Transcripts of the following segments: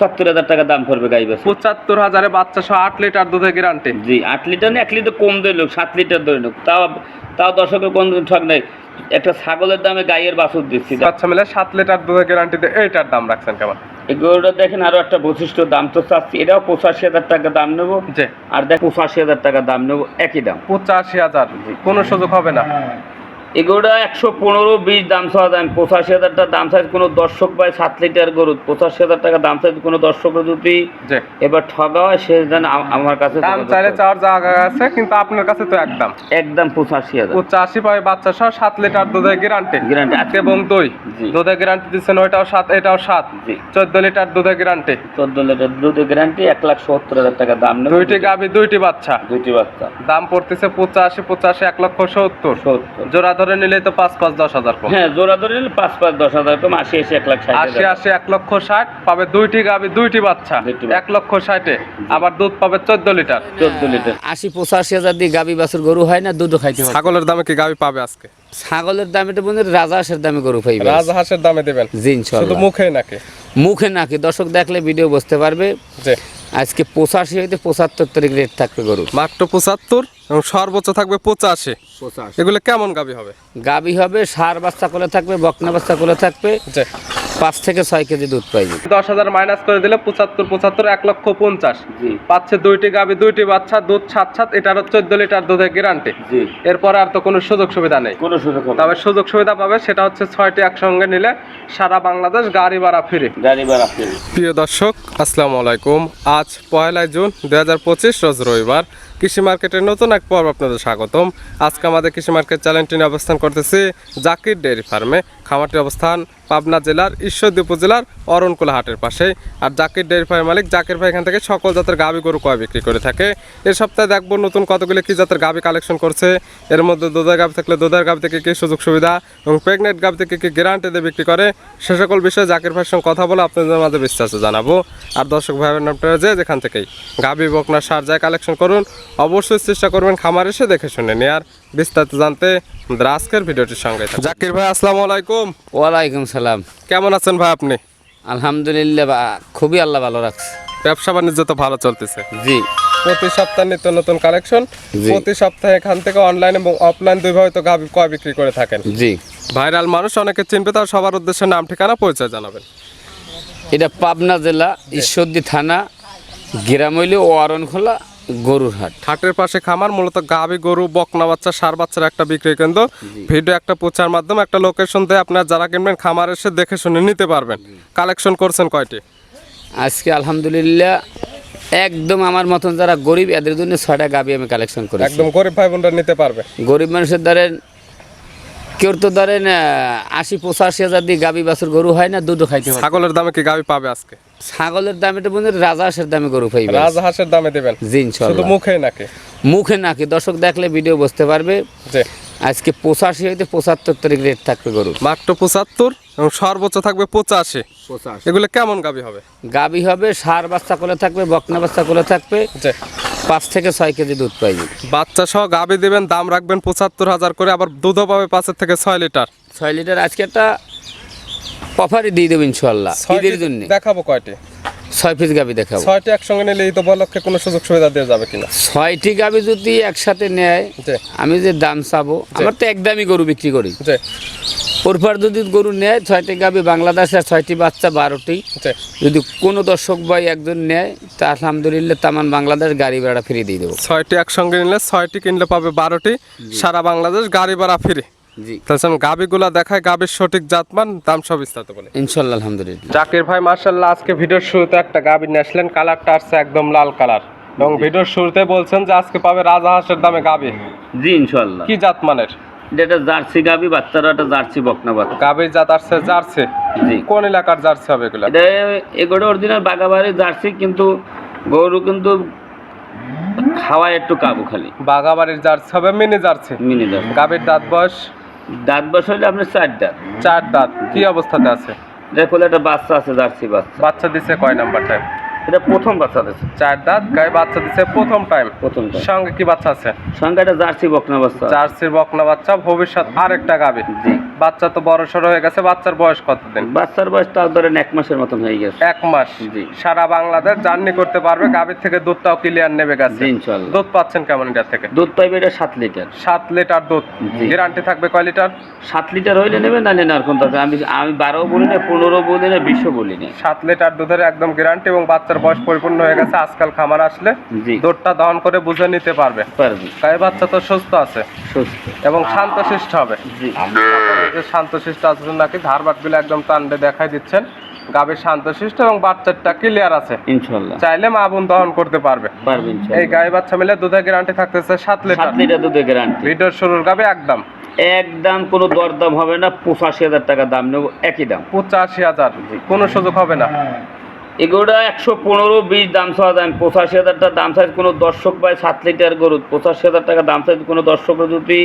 সত্তর হাজার টাকা দাম পড়বে গাই বাছুর। পঁচাত্তর হাজারে বাচ্চা সহ আট লিটার দুধের গ্যারান্টি জি আট লিটার না এক লিটার কম ধরে লোক সাত লিটার ধরে লোক। তাও তাও দর্শকের কোন ঠক নাই। একটা ছাগলের দামে গাইয়ের বাছুর দিচ্ছি। বাচ্চা মিলে সাত লিটার দুধের গ্যারান্টিতে এইটার দাম রাখছেন কেমন? এই গরুটা দেখেন আরও একটা বৈশিষ্ট্য দাম তো চাচ্ছি। এটাও পঁচাশি হাজার টাকা দাম নেব। যে আর দেখ পঁচাশি হাজার টাকা দাম নেব একই দাম। পঁচাশি হাজার কোনো সুযোগ হবে না। এগুলোটা একশো পনেরো বিশ দাম চাওয়া দাম পঁচাশি হাজার টাকা দাম চাইছে কোনো দর্শক পায় সাত লিটার গরু। পঁচাশি হাজার টাকা দাম চাইছে কোনো দর্শক যদি এবার ঠগা হয় সে যেন আমার কাছে দাম চাইলে। চাওয়ার জায়গা আছে কিন্তু আপনার কাছে তো একদম। একদম পঁচাশি হাজার। পঁচাশি পাবে বাচ্চা সহ সাত লিটার দুধের গ্যারান্টি Guarantee। আজকে এবং দই। দুধের গ্যারান্টি দিচ্ছেন ওইটাও সাত এটাও সাত। চোদ্দ লিটার দুধের গ্যারান্টি চোদ্দ লিটার দুধের গ্যারান্টি এক লাখ সত্তর হাজার টাকা দাম দুইটি গাভি দুইটি বাচ্চা। দুইটি বাচ্চা। দাম পড়তেছে পঁচাশি পঁচাশি এক লক্ষ সত্তর। সত্তর। জোড়া ধরে নিলে তো পাঁচ পাঁচ দশ হাজার কম। হ্যাঁ জোড়া ধরে নিলে পাঁচ পাঁচ দশ হাজার কম আশি এসে এক লাখ ষাট আশি আশি এক লক্ষ ষাট পাবে দুইটি গাভি দুইটি বাচ্চা। এক লক্ষ ষাটে আবার দুধ পাবে চোদ্দ লিটার। চোদ্দ লিটার। আশি পঁচাশি হাজার দিয়ে গাবি বাছুর গরু হয় না দুধও খাইতে ছাগলের দামে কি গাভি পাবে আজকে? ছাগলের দামে তো বন্ধু রাজহাঁসের দামে গরু পাইবে। রাজহাঁসের দামে দেবেন? জি শুধু মুখে নাকি? মুখে নাকি দর্শক দেখলে ভিডিও বুঝতে পারবে। আজকে পঁচাশি হইতে পঁচাত্তর তারিখ রেট থাকবে গরু। মাত্র পঁচাত্তর এবং সর্বোচ্চ থাকবে পঁচাশি। এগুলো কেমন গাবি হবে? গাবি হবে সার বাচ্চা করে থাকবে বকনা বাচ্চা করে থাকবে। পাঁচ থেকে ছয় কেজি দুধ পাই দশ হাজার মাইনাস করে দিলে পঁচাত্তর পঁচাত্তর এক লক্ষ পঞ্চাশ। জি। পাচ্ছে দুইটি গাভি দুইটি বাচ্চা দুধ সাত সাত এটারও চোদ্দ লিটার দুধের গ্যারান্টি জি। এরপর আর তো কোনো সুযোগ সুবিধা নেই। কোনো সুযোগ তবে সুযোগ সুবিধা পাবে সেটা হচ্ছে ছয়টি একসঙ্গে নিলে সারা বাংলাদেশ গাড়ি ভাড়া ফিরে গাড়ি ভাড়া ফ্রি প্রিয় দর্শক আসসালামু আলাইকুম। আজ পয়লা জুন দুই হাজার পঁচিশ রোজ রবিবার। কৃষি মার্কেটের নতুন এক পর্ব আপনাদের স্বাগতম। আজকে আমাদের কৃষি মার্কেট চ্যানেলটি নিয়ে অবস্থান করতেছি জাকির ডেয়ারি ফার্মে। খামারটির অবস্থান পাবনা জেলার ঈশ্বরদী উপজেলার অরণকুলা হাটের পাশে। আর জাকির ডেয়ারি ফার্মের মালিক জাকির ভাই এখান থেকে সকল জাতের গাভি গরু কয় বিক্রি করে থাকে। এ সপ্তাহে দেখব নতুন কতগুলি কী জাতের গাভি কালেকশন করছে। এর মধ্যে দুধের গাভি থাকলে দুধের গাভি থেকে কী সুযোগ সুবিধা এবং প্রেগনেন্ট গাভি থেকে কী গ্যারান্টি দিয়ে বিক্রি করে, সে সকল বিষয়ে জাকির ভাইয়ের সঙ্গে কথা বলে আপনাদের মাঝে বিস্তারিত জানাব। আর দর্শক ভাইয়ের নামটা যে যেখান থেকেই গাভি বকনা, সার যায় কালেকশন করুন, অবশ্যই চেষ্টা করবেন খামার এসে দেখে শুনে নিয়ে আর বিস্তারিত জানতে আমাদের আজকের ভিডিওটির সঙ্গে জাকির ভাই আসসালামু আলাইকুম। ওয়ালাইকুম সালাম। কেমন আছেন ভাই আপনি? আলহামদুলিল্লাহ খুবই আল্লাহ ভালো রাখছে। ব্যবসা বাণিজ্য তো ভালো চলতেছে। জি। প্রতি সপ্তাহে নিত্য নতুন কালেকশন প্রতি সপ্তাহে এখান থেকে অনলাইন এবং অফলাইন দুইভাবে তো গাভি কয় বিক্রি করে থাকেন। জি। ভাইরাল মানুষ অনেকে চিনবে তার সবার উদ্দেশ্যে নাম ঠিকানা পরিচয় জানাবেন। এটা পাবনা জেলা ঈশ্বরদী থানা গিরামৈলি ও অরণখোলা গরুর হাট। হাটের পাশে খামার মূলত গাভী গরু বকনা বাচ্চা সার বাচ্চার একটা বিক্রি কেন্দ্র। ভিডিও একটা প্রচার মাধ্যমে একটা লোকেশন দিয়ে আপনার যারা কিনবেন খামার এসে দেখে শুনে নিতে পারবেন। কালেকশন করছেন কয়টি? আজকে আলহামদুলিল্লাহ একদম আমার মতন যারা গরিব এদের জন্য ছয়টা গাবি আমি কালেকশন করি একদম গরিব ভাই বোনরা নিতে পারবে। গরিব মানুষের ধরেন কেউ তো ধরেন আশি পঁচাশি হাজার দিয়ে গাবি বাছুর গরু হয় না দুধও খাইতে ছাগলের দামে কি গাভী পাবে আজকে? ছাগলের দামে তো বন্ধু রাজহাঁসের দামে গরু পাইবে রাজহাঁসের দামে দেবেন। জি শুধু মুখে নাকি? মুখে নাকি দর্শক দেখলে ভিডিও বুঝতে পারবে। যে আজকে পঁচাশি হইতে পঁচাত্তর তারিখ রেট থাকবে গরুর মাত্র পঁচাত্তর এবং সর্বোচ্চ থাকবে পঁচাশি। এগুলো কেমন গাভী হবে? গাবি হবে সার বাচ্চা কোলে থাকবে বকনা বাচ্চা কোলে থাকবে। পাঁচ থেকে ছয় কেজি দুধ পাইবে। বাচ্চা সহ গাভী দিবেন দাম রাখবেন পঁচাত্তর হাজার করে আবার দুধও পাবে পাঁচের থেকে ছয় লিটার। ছয় লিটার আজকে একটা অফারই দিয়ে দেবো ইনশাল্লাহ ঈদের জন্য। দেখাবো কয়টি? ছয় পিস গাবি দেখাবো। ছয়টি একসঙ্গে নিলে এই তো বলক্ষে কোনো সুযোগ সুবিধা দেওয়া যাবে কিনা? ছয়টি গাবি যদি একসাথে নেয় আমি যে দাম চাবো আমার তো একদমই গরু বিক্রি করি। যে ওরপর যদি গরু নেয় ছয়টি গাবি বাংলাদেশে ছয়টি বাচ্চা বারোটি। যদি কোনো দর্শক ভাই একজন নেয় তা আলহামদুলিল্লাহ তামান বাংলাদেশ গাড়ি ভাড়া ফিরে দিয়ে দেবো। ছয়টি একসঙ্গে নিলে ছয়টি কিনলে পাবে বারোটি। সারা বাংলাদেশ গাড়ি ভাড়া ফিরে। তাছাড়া গাবিগুলা দেখায় গাবির সঠিক জাতমান দাম সব বলে। ইনশাল্লাহ আলহামদুলিল্লাহ। জাকির ভাই মার্শাল্লাহ আজকে ভিডিওর শুরুতে একটা গাবি নিয়ে আসলেন কালারটা আসছে একদম লাল কালার। এবং ভিডিওর শুরুতে বলছেন যে আজকে পাবে রাজাহাঁসের দামে গাবি। জি ইনশাল্লাহ। কি জাত মানের যেটা জার্সি গাবি বাচ্চারা একটা জার্সি বকনা বাচ্চা। গাবির জাত আসছে জার্সি? জি। কোন এলাকার জার্সি হবে এগুলা? এটা এগুলো অরিজিনাল বাগাবাড়ি জার্সি কিন্তু গরু কিন্তু খাওয়ায় একটু কাবু খালি। বাগাবাড়ির জার্সি হবে মিনি জার্সি। মিনি দাঁত গাবির দাঁত বয়স? দাঁত বসে হলে আপনার চার দাঁত। চার দাঁত। কি অবস্থাতে আছে? দেখো একটা বাচ্চা আছে জার্সি বাচ্চা। বাচ্চা দিছে কয় নাম্বার টাইম এটা প্রথম বাচ্চা দিচ্ছে চার দাঁত গায়ে বাচ্চা দিছে প্রথম টাইম প্রথমটা সঙ্গে কি বাচ্চা আছে? সঙ্গে জার্সি বকনা বাচ্চা। জার্সির বকনা বাচ্চা ভবিষ্যৎ আরেকটা গাবি। জি। বাচ্চা তো বড় সড়ো হয়ে গেছে বাচ্চার বয়স কতদিন? বাচ্চার বয়স তাও ধরেন এক মাসের মতন হয়ে গেছে। এক মাস। জি। সারা বাংলাদেশ জার্নি করতে পারবে গাভীর থেকে দুধটাও ক্লিয়ার নেবে গেছে। ইনশাল্লাহ দুধ পাচ্ছেন কেমন এটা থেকে? দুধ পাইবে এটা সাত লিটার। সাত লিটার দুধ। গ্যারান্টি থাকবে কয় লিটার? সাত লিটার হইলে নেবে না নেন আর কোন আমি আমি বারো বলি না পনেরো বলি না বিশও বলি না। সাত লিটার দুধের একদম গ্যারান্টি এবং বাচ্চার বয়স পরিপূর্ণ হয়ে গেছে আজকাল খামার আসলে জি। দুধটা দহন করে বুঝে নিতে পারবে। গায়ে বাচ্চা তো সুস্থ আছে এবং শান্তশিষ্ট হবে। শান্তশিষ্ট আছেন নাকি ধারবাটগুলো একদম টান্ডে দেখাই দিচ্ছেন। গাভীর শান্তশিষ্ট এবং বাচ্চাটা ক্লিয়ার আছে। চাইলে মা বোন দহন করতে পারবে। পারবি এই গায়ে বাচ্চা মিলে দুধের গ্যারান্টি থাকতেছে সাত লিটার লিটার দুধের গ্যারান্টি ভিডিওর শুরুর গাবে একদম। একদম কোনো দরদাম হবে না পঁচাশি হাজার টাকা দাম নেব একই দাম। পঁচাশি হাজার। কোনো সুযোগ হবে না। এগুলোটা একশো পনেরো বিশ দাম চাওয়া দাম পঁচাশি হাজার টাকা দাম চাইছে কোনো দর্শক পায় সাত লিটার গরু পঁচাশি হাজার টাকা দাম চাইছে কোনো দর্শক যদি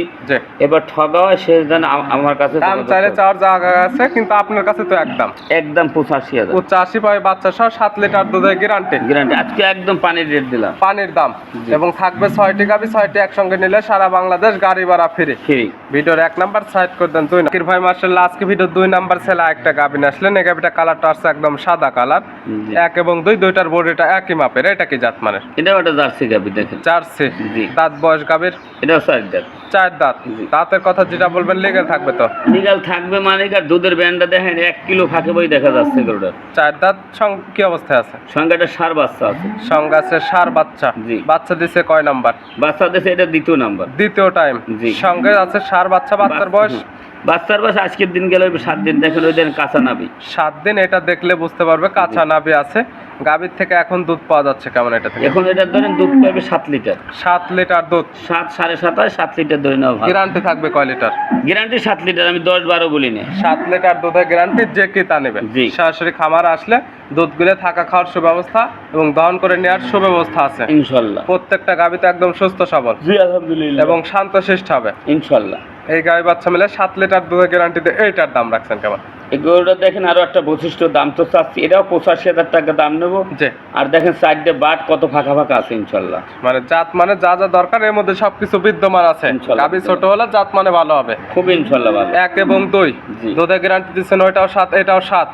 এবার ঠগা হয় সে যেন আমার কাছে দাম চাইলে। চাওয়ার জায়গা আছে কিন্তু আপনার কাছে তো একদম। একদম পঁচাশি হাজার। পঁচাশি পায় বাচ্চা সহ সাত লিটার দুধের গ্যারান্টি গ্যারান্টি আজকে একদম পানির রেট দিলাম। পানির দাম। এবং থাকবে ছয়টি গাবি ছয়টি একসঙ্গে নিলে সারা বাংলাদেশ গাড়ি ভাড়া ফ্রি ফ্রি ভিডিওর এক নাম্বার সাইড করে দেন দুই নাম্বার। ভাই মার্শাল আজকে ভিডিও দুই নাম্বার ছেলে একটা গাবি আসলেন। এই গাবিটা কালারটা আসছে একদম সাদা কালার। এক এবং দুই দুইটার বোর্ড এটা একই মাপের এটা কি জাত মানের? এটাও একটা জার্সি গাবি দেখেন। চারছে জি। দাঁত বয়স গাবির এটাও সাইড দেন চার দাঁত। দাঁতের কথা যেটা বলবেন লেগে থাকবে তো? নিগাল থাকবে মানে কি দুধের ব্যান্ডটা দেখেন এক কিলো ফাঁকে বই দেখা যাচ্ছে গরুটার চার দাঁত কি অবস্থায় আছে? সঙ্গে একটা সার বাচ্চা আছে। সঙ্গে আছে সার বাচ্চা। জি। বাচ্চা দিছে কয় নাম্বার? বাচ্চা দেশে এটা দ্বিতীয় নাম্বার। দ্বিতীয় টাইম জি। সঙ্গে আছে সার বাচ্চা বাচ্চার বয়স বাচ্চার বয়স আজকের দিন গেলে সাত দিন দেখেন ওই দিন কাঁচা নাবি। সাত দিন এটা দেখলে বুঝতে পারবে কাঁচা নাবি আছে। গাভীর থেকে এখন দুধ পাওয়া যাচ্ছে কেমন এটা থেকে? এখন এটা ধরেন দুধ পাবে সাত লিটার। সাত লিটার দুধ। সাত সাড়ে সাত হয় সাত লিটার ধরে নেওয়া গ্যারান্টি থাকবে কয় লিটার? গ্যারান্টি সাত লিটার আমি দশ বারো বলি না। সাত লিটার দুধের গ্যারান্টি যে কি তা নেবে। জি। সরাসরি খামার আসলে দুধগুলো থাকা খাওয়ার সুব্যবস্থা এবং দহন করে নেওয়ার সুব্যবস্থা আছে। ইনশাল্লাহ। প্রত্যেকটা গাভী তো একদম সুস্থ সবল। জি আলহামদুলিল্লাহ। এবং শান্তশিষ্ট হবে। ইনশাল্লাহ। এই গায়ে বাচ্চা মিলে সাত লিটার দুধের গ্যারান্টিতে এইটার দাম রাখছেন কেমন? এই গরুটা দেখেন আরও একটা বৈশিষ্ট্য দাম তো চাচ্ছি। এটাও পঁচাশি হাজার টাকা দাম নেব। আর দেখেন সাইডে বাট কত ফাঁকা ফাঁকা আছে ইনশাল্লাহ। মানে জাত মানে যা যা দরকার এর মধ্যে সবকিছু বিদ্যমান আছে। ছোট হলে জাত মানে ভালো হবে। খুব ইনশাল্লাহ ভালো। এক এবং দুই। দুধের গ্যারান্টি দিচ্ছেন ওইটাও সাত এটাও সাত।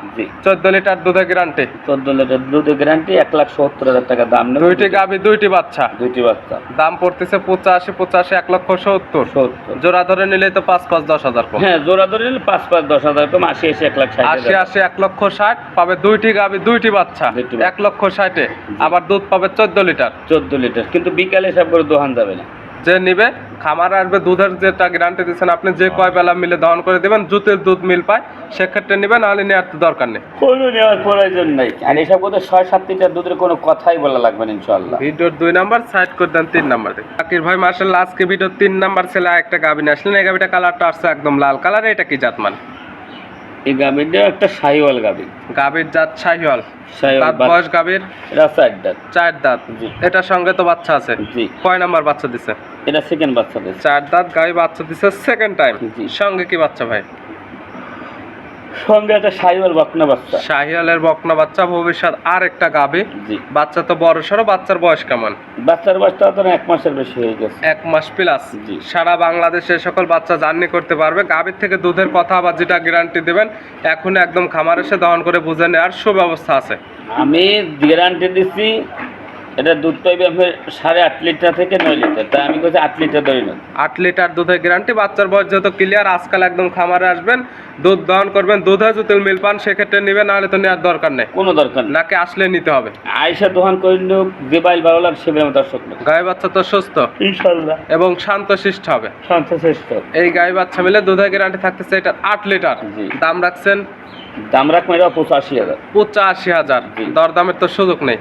চোদ্দ লিটার দুধের গ্যারান্টি চোদ্দ লিটার দুধের গ্যারান্টি এক লাখ সত্তর হাজার টাকা দাম নেব। দুইটি গাভী দুইটি বাচ্চা। দুইটি বাচ্চা। দাম পড়তেছে পঁচাশি পঁচাশি এক লক্ষ সত্তর। সত্তর। জোড়া ধরে নিলে তো পাঁচ পাঁচ দশ হাজার কম। হ্যাঁ জোড়া ধরে নিলে পাঁচ পাঁচ দশ হাজার কম আশি এসে এক লাখ ষাট আশি আশি এক লক্ষ ষাট পাবে দুইটি গাবি দুইটি বাচ্চা। দুইটি বাচ্চা। এক লক্ষ ষাটে। আবার দুধ পাবে চোদ্দ লিটার। চোদ্দ লিটার কিন্তু বিকালে সব করে দোহান যাবে না। যে নিবে খামার আসবে দুধের যেটা গ্যারান্টি দিচ্ছেন আপনি যে কয় বেলা মিলে দহন করে দেবেন জুতের দুধ মিল পায় সেক্ষেত্রে নিবেন নাহলে নেওয়ার তো দরকার নেই। কোনো নেওয়ার প্রয়োজন নেই। আর এসব কথা ছয় সাত লিটার দুধের কোনো কথাই বলা লাগবে না ইনশাল্লাহ ভিডিওর দুই নাম্বার সাইড করে দেন তিন নাম্বার থেকে আকির ভাই মার্শাল আজকে ভিডিওর তিন নাম্বার ছেলে একটা গাভী নিয়ে আসলেন। এই গাভীটা কালারটা আসছে একদম লাল। কালার এটা কি জাত মানে এই গাভীরটা একটা সাইওয়াল গাভীর। গাভীর জাত শাহিওয়াল দাঁত বয়স গাভীর? এটা চার দাঁত। চার দাঁত। এটার সঙ্গে তো বাচ্চা আছে। জি। কয় নাম্বার বাচ্চা দিছে? এটা সেকেন্ড বাচ্চা দিছে। চার দাঁত গাভী বাচ্চা দিছে সেকেন্ড টাইম জি। সঙ্গে কি বাচ্চা ভাই? সঙ্গে একটা সাইওয়াল বকনা বাচ্চা। শাহিওয়ালের বকনা বাচ্চা ভবিষ্যৎ আর একটা গাভী জি। বাচ্চা তো বড় সড়ো বাচ্চার বয়স কেমন? বাচ্চার বয়সটা তো এক মাসের বেশি হয়ে গেছে। এক মাস প্লাস জি। সারা বাংলাদেশে সকল বাচ্চা জার্নি করতে পারবে। গাভীর থেকে দুধের কথা বা যেটা গ্যারান্টি দেবেন এখন একদম খামার এসে দহন করে বুঝে নেওয়ার সুব্যবস্থা আছে। আমি গ্যারান্টি দিচ্ছি এটা দুধ পাইবে আপনার সাড়ে আট লিটার থেকে নয় লিটার। তাই আমি বলছি আট লিটার ধরে নেন। আট লিটার দুধের গ্যারান্টি বাচ্চার বয়স যেহেতু ক্লিয়ার আজকাল একদম খামারে আসবেন দুধ দহন করবেন দুধ দুধে যদি মিল পান সেক্ষেত্রে নেবেন নাহলে তো নেওয়ার দরকার নেই। কোনো দরকার নেই। নাকি আসলে নিতে হবে। আয়সা দোকান করলে যে বাইল ভালো লাগে সে আমার দর্শক গায়ে বাচ্চা তো সুস্থ। ইনশাল্লাহ। এবং শান্তশিষ্ট হবে। শান্ত শ্রেষ্ঠ এই গায়ে বাচ্চা মিলে দুধের গ্যারান্টি থাকতেছে এটা আট লিটার। দাম রাখছেন? দাম রাখ মেয়েরা পঁচাশি হাজার। পঁচাশি হাজার। দরদামের তো সুযোগ নেই।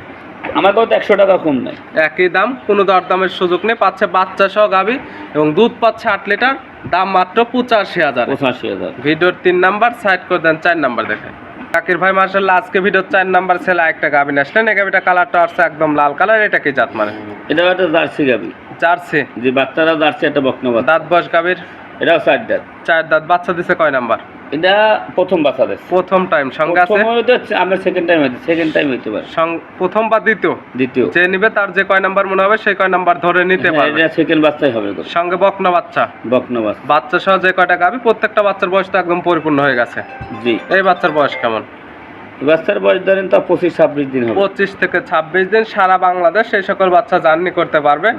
আমার কাছে একশো টাকা কম নেই। একই দাম কোনো দরদামের সুযোগ নেই। পাচ্ছে বাচ্চা সহ গাভী এবং দুধ পাচ্ছে আট লিটার দাম মাত্র পঁচাশি হাজার। পঁচাশি হাজার। ভিডিওর তিন নাম্বার সাইড করে দেন চার নাম্বার দেখে। কাকির ভাই মার্শাল্লাহ আজকে ভিডিওর চার নাম্বার ছেলে একটা নিয়ে আসলেন। এই গাভীটা কালারটা আসছে একদম লাল কালার এটা কি জাত মানে? এটা একটা জার্সি গাবি জার্সি? যে বাচ্চারাও জার্সি একটা বকনা দাঁত বয়স গাভীর? এটাও চার দাঁত। চার দাঁত বাচ্চা দিছে কয় নাম্বার? এটা প্রথম বাচ্চা প্রথম টাইম সঙ্গে আছে? আমরা সেকেন্ড টাইম হইতে সেকেন্ড টাইম হইতে পারে। প্রথম বা দ্বিতীয়? দ্বিতীয়। যে নিবে তার যে কয় নাম্বার মনে হবে সেই কয় নাম্বার ধরে নিতে হ্যাঁ, পারবে। এটা সেকেন্ড বাচ্চাই হবে। সঙ্গে বকনা বাচ্চা। বকনা বাচ্চা। বাচ্চা সহ যে কয়টা গাবি প্রত্যেকটা বাচ্চার বয়স তো একদম পরিপূর্ণ হয়ে গেছে। জি। এই বাচ্চার বয়স কেমন? বাচ্চার বয়স ধরেন তো পঁচিশ ছাব্বিশ দিন হবে। পঁচিশ থেকে ছাব্বিশ দিন সারা বাংলাদেশ সেই সকল বাচ্চা জার্নি করতে পারবে।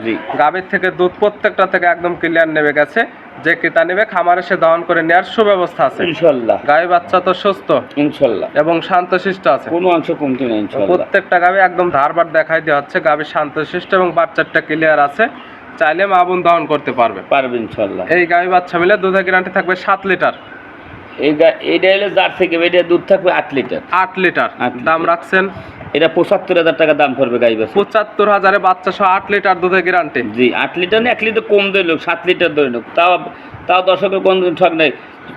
গাভীর থেকে দুধ প্রত্যেকটা থেকে একদম ক্লিয়ার নেমে গেছে। যে কিতা নেবে খামারে সে দহন করে নেওয়ার সুব্যবস্থা আছে। ইনশাল্লাহ। গাভী বাচ্চা তো সুস্থ। ইনশাল্লাহ। এবং শান্তশিষ্ট আছে। কোনো অংশ কমতি নেই প্রত্যেকটা গাভী একদম ধারবার দেখাই দেওয়া হচ্ছে গাভী শান্তশিষ্ট এবং বাচ্চাটা ক্লিয়ার আছে। চাইলে মা বোন দহন করতে পারবে। পারবে ইনশাল্লাহ। এই গাভী বাচ্চা মিলে দুধের গ্যারান্টি থাকবে সাত লিটার। এইটা হলো যার থেকে এটা দুধ থাকবে আট লিটার। আট লিটার। দাম রাখছেন? এটা পঁচাত্তর হাজার টাকা দাম পড়বে গাই বাস পঁচাত্তর হাজারে বাচ্চা সহ আট লিটার দুধের গ্যারান্টি জি আট লিটার না এক লিটার কম দিল সাত লিটার ধরে লোক তাও তাও দর্শকের কোন ঠক নাই।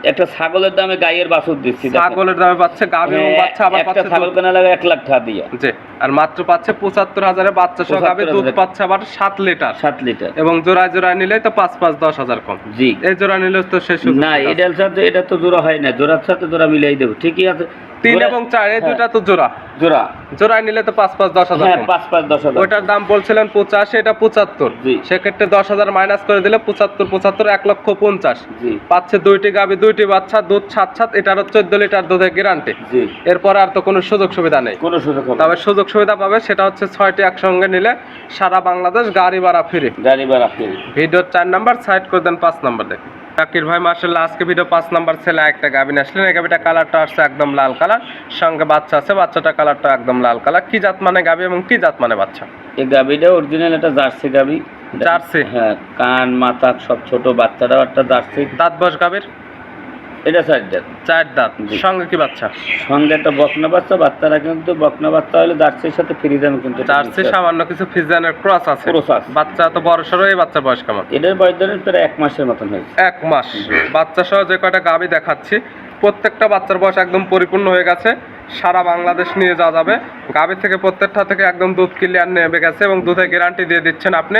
একটা ছাগলের দামে গায়ের বাছুর দিচ্ছি ছাগলের দামে পাচ্ছে গাভী এবং হ্যাঁ, বাচ্চা আবার পাচ্ছে ছাগল কেনা লাগে এক লাখ টাকা দিয়ে। জি আর মাত্র পাচ্ছে পঁচাত্তর হাজারে বাচ্চা সহ গাভী দুধ পাচ্ছে আবার সাত লিটার। সাত লিটার। এবং জোড়া জোড়া নিলে তো পাঁচ পাঁচ দশ হাজার কম। জি। এই জোড়া নিলে তো শেষ না এটার সাথে এটা তো জোড়া হয় না জোড়ার সাথে জোড়া মিলাই দেবো। ঠিকই আছে। তিন এবং চার এই হ্যাঁ, দুটা তো জোড়া। জোড়া। জোড়ায় নিলে তো পাঁচ পাঁচ দশ হাজার হ্যাঁ পাঁচ পাঁচ দশ হাজার। ওইটার দাম বলছিলেন পঁচাশি এটা পঁচাত্তর। সেক্ষেত্রে দশ হাজার মাইনাস করে দিলে পঁচাত্তর পঁচাত্তর এক লক্ষ পঞ্চাশ। পাচ্ছে দুইটি দুইটি বাচ্চা দুধ সাত সাত এটারও চোদ্দ লিটার দুধের গ্যারান্টি এরপরে আর তো কোনো সুযোগ সুবিধা নেই। কোনো সুযোগ তবে সুযোগ সুবিধা পাবে সেটা হচ্ছে ছয়টি একসঙ্গে নিলে সারা বাংলাদেশ গাড়ি ভাড়া ফ্রি গাড়ি ভাড়া ফেরি ভিডিওর চার নাম্বার সাইড করে দেন পাঁচ নাম্বার দেখে। জাকির ভাই মার্শাল্লাহ আজকে ভিডিও পাঁচ নাম্বার ছেলে একটা গাভিন আসলেন। এই গাভিটা কালারটা আসছে একদম লাল কালার সঙ্গে বাচ্চা আছে বাচ্চাটা কালারটা একদম লাল কালার কি জাত মানে গাভি এবং কি জাত মানে বাচ্চা? এই গাভিটা অরিজিনাল একটা জার্সি গাভি জার্সি? হ্যাঁ কান মাথা সব ছোট বাচ্চাটাও একটা জার্সি। দাঁত বস গাবির? এটা চার দাঁত। চার দাঁত। সঙ্গে কি বাচ্চা? সঙ্গে একটা বকনা বাচ্চা বাচ্চারা কিন্তু বকনা বাচ্চা হলে জার্সির সাথে ফ্রিজান কিন্তু জার্সি সামান্য কিছু ফিজানের ক্রস আছে। ক্রস আছে। বাচ্চা তো বড় সরো এই বাচ্চার বয়স কেমন? এটার বয়স ধরেন প্রায় এক মাসের মতন হয়েছে। এক মাস। বাচ্চা সহ যে কয়টা গাবি দেখাচ্ছি প্রত্যেকটা বাচ্চার বয়স একদম পরিপূর্ণ হয়ে গেছে। সারা বাংলাদেশ নিয়ে যাওয়া যাবে। গাভী থেকে প্রত্যেকটা থেকে একদম দুধ ক্লিয়ার নেমে গেছে এবং দুধের গ্যারান্টি দিয়ে দিচ্ছেন আপনি।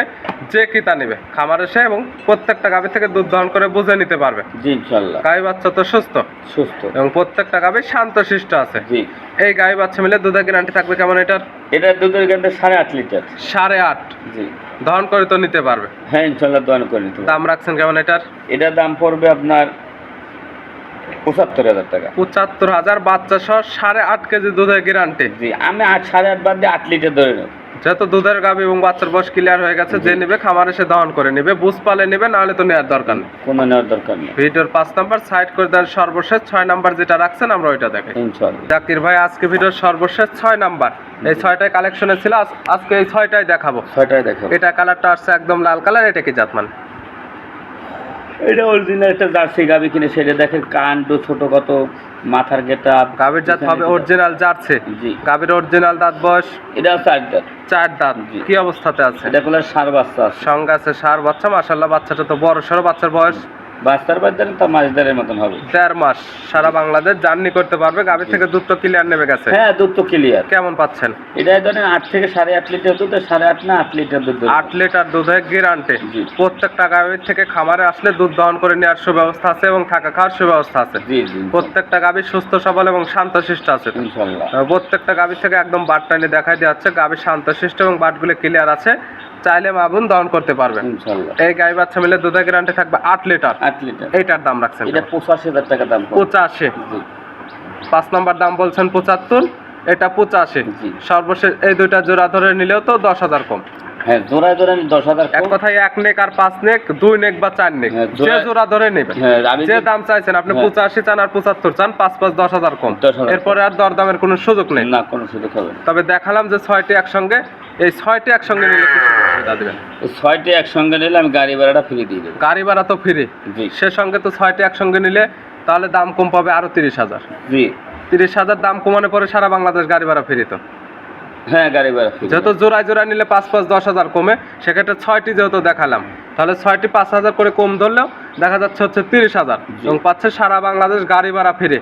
যে কিতা নেবে খামার এসে এবং প্রত্যেকটা গাভী থেকে দুধ দহন করে বুঝে নিতে পারবে। জি গাভী বাচ্চা তো সুস্থ। সুস্থ। এবং প্রত্যেকটা গাভী শান্ত শিষ্ট আছে। জি। এই গাভী বাচ্চা মিলে দুধের গ্যারান্টি থাকবে কেমন এটার? এটার দুধের গানটা সাড়ে আট লিটার। সাড়ে আট। জি। দহন করে তো নিতে পারবে। হ্যাঁ ইনশাল্লাহ দোয়ান করে নিতে। দাম রাখছেন কেমন এটার? এটার দাম পড়বে আপনার পঁচাত্তর হাজার টাকা। পঁচাত্তর হাজার বাচ্চা সহ সাড়ে আট কেজি দুধের গ্যারান্টি জি আমি আট সাড়ে আট বাদ দিয়ে আট লিটার ধরে নেব। যেহেতু দুধের গাভী এবং বাচ্চার বয়স ক্লিয়ার হয়ে গেছে যে নেবে খামার এসে দহন করে নেবে। বুঝ পালে নেবে নাহলে তো নেওয়ার দরকার নেই। কোনো নেওয়ার দরকার নেই। ভিডিওর পাঁচ নাম্বার সাইড করে দেন সর্বশেষ। ছয় নাম্বার যেটা রাখছেন আমরা ওইটা ইনশাল্লাহ জাকির ভাই আজকে ভিডিওর সর্বশেষ ছয় নাম্বার। এই ছয়টাই কালেকশনে ছিল আজ- আজকে এই ছয়টাই দেখাবো। ছয়টায় দেখো এটা কালারটা আসছে একদম লাল কালার এটা কি জাতমান? এটা অরিজিনাল একটা জার্সি গাবি কিনে সেটা দেখে কাণ্ড ছোট কত মাথার গেটা। গাবির জাত হবে অরিজিনাল জার্সি। জি। গাবির অরিজিনাল দাঁত বয়স? এটা চার দাঁত। চার দাঁত। জি। কি অবস্থাতে আছে? এটা কোনো সার বাচ্চা সঙ্গে আছে সার বাচ্চা মাসাল্লাহ বাচ্চাটা তো বড় সড়ো বাচ্চার বয়স। বাচ্চার বাচ্চার তা মাছদারের মতন হবে। দেড় মাস সারা বাংলাদেশ জার্নি করতে পারবে থেকে দুধ তো ক্লিয়ার গেছে। হ্যাঁ দুধ তো ক্লিয়ার কেমন পাচ্ছেন? এটা ধরেন আট থেকে সাড়ে আট লিটার দুধ সাড়ে আট না আট লিটার দুধ আট লিটার দুধের গ্যারান্টি জি। প্রত্যেকটা গাভীর থেকে খামারে আসলে দুধ দহন করে নেওয়ার সুব্যবস্থা আছে এবং থাকা খাওয়ার সুব্যবস্থা আছে। জি জি প্রত্যেকটা গাভী সুস্থ সবল এবং শান্তশিষ্ট আছে। প্রত্যেকটা গাভীর থেকে একদম বাট টাইনে দেখাই দেওয়া হচ্ছে গাভীর শান্তশিষ্ট এবং বাটগুলো ক্লিয়ার আছে। চাইলে মাবুন দহন করতে পারবে ইনশাল্লাহ। এই গাই বাচ্চা মিলে দুধের গ্যারান্টি থাকবে আট লিটার। আট লিটার। এইটার দাম রাখছেন এটা পঁচাশি হাজার টাকা দাম। পঁচাশি। পাঁচ নম্বর দাম বলছেন পঁচাত্তর এটা পঁচাশি। জি। সর্বশেষ এই দুইটা জোড়া ধরে নিলেও তো দশ হাজার কম। হ্যাঁ জোড়ায় জোড়ায় দশ হাজার এক। কথায় এক নেক আর পাঁচ নেক দুই নেক বা চার নেক। হ্যাঁ, যে জোড়া ধরে নেবে হ্যাঁ যে দাম চাইছেন আপনি হ্যাঁ। পঁচাশি চান আর পঁচাত্তর চান পাঁচ পাঁচ দশ হাজার কম। 10,000 এরপরে আর দরদামের কোনো সুযোগ নেই। না কোনো সুযোগ হবে তবে দেখালাম যে ছয়টি একসঙ্গে এই ছয়টি একসঙ্গে নিলে সুবিধা দিবেন ছয়টি একসঙ্গে নিলে আমি গাড়ি ভাড়াটা ফ্রি দিয়ে দেবো। গাড়ি ভাড়া তো ফ্রি। জি। সে সঙ্গে তো ছয়টি একসঙ্গে নিলে তাহলে দাম কম পাবে আরও তিরিশ হাজার। জি। তিরিশ হাজার দাম কমানো পরে সারা বাংলাদেশ গাড়ি ভাড়া ফ্রি তো। হ্যাঁ গাড়ি ভাড়া যেহেতু জোড়ায় জোড়ায় নিলে পাঁচ পাঁচ দশ হাজার কমে সেক্ষেত্রে ছয়টি যেহেতু দেখালাম তাহলে ছয়টি পাঁচ হাজার করে কম ধরলেও দেখা যাচ্ছে হচ্ছে তিরিশ হাজার। এবং পাচ্ছে সারা বাংলাদেশ গাড়ি ভাড়া ফিরে।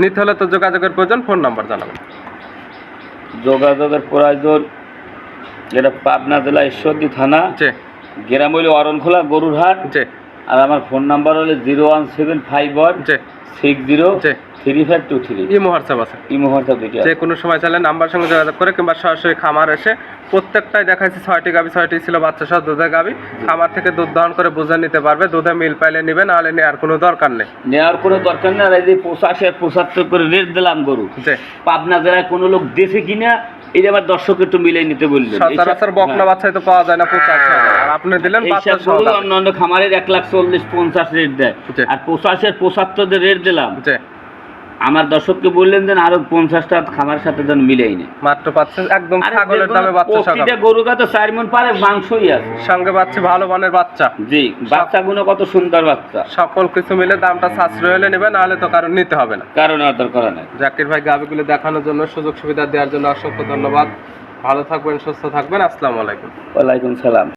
নিতে হলে তো যোগাযোগের প্রয়োজন ফোন নাম্বার জানাবেন। যোগাযোগের প্রয়োজন এটা পাবনা জেলা ঈশ্বরদী থানা গেরামৈল অরণখোলা গরুর হাট আর আমার ফোন নাম্বার হলো zero one seven five one six zero three five two three. Imo WhatsApp আছে। ইমো হোয়াটসঅ্যাপ দুইটা যে কোনো সময় চাইলে নাম্বার সঙ্গে যোগাযোগ করে কিংবা সরাসরি খামার এসে প্রত্যেকটাই দেখাচ্ছি ছয়টি গাবি ছয়টি ছিল বাচ্চা সহ দুধের গাবি। খামার থেকে দুধ দহন করে বুঝে নিতে পারবে দুধে মিল পাইলে নিবে নাহলে নেওয়ার কোনো দরকার নেই। নেওয়ার কোনো দরকার নেই। আর এই যে পঁচাশি আর পঁচাত্তর করে রেট দিলাম গরু। পাবনা জেলায় কোনো লোক দেশে কিনা এই যে আমার দর্শক একটু মিলিয়ে নিতে বললেন। সচরাচর বকনা বাচ্চাই তো পাওয়া যায় না পঁচাশি আর আপনি দিলেন বাচ্চা। অন্য অন্য খামারের এক লাখ চল্লিশ পঞ্চাশ রেট দেয়। আর পঁচাশের পঁচাত্তর রেট দিলাম। আমার দর্শককে বললেন যে আরও পঞ্চাশটা খামার সাথে যেন মিলেই নেই। মাত্র পাচ্ছে একদম ছাগলের দামে বাচ্চা গরু তো চার মন পারে মাংসই আছে। সঙ্গে পাচ্ছি ভালো মানের বাচ্চা। জি বাচ্চাগুলো কত সুন্দর বাচ্চা। সকল কিছু মিলে দামটা সাশ্রয় হলে নেবে নাহলে তো কারণ নিতে হবে না। কারণ আর দরকার নেই। জাকির ভাই গাভিগুলো দেখানোর জন্য সুযোগ সুবিধা দেওয়ার জন্য অসংখ্য ধন্যবাদ। ভালো থাকবেন সুস্থ থাকবেন। আসসালামু আলাইকুম। ওয়ালাইকুম সালাম।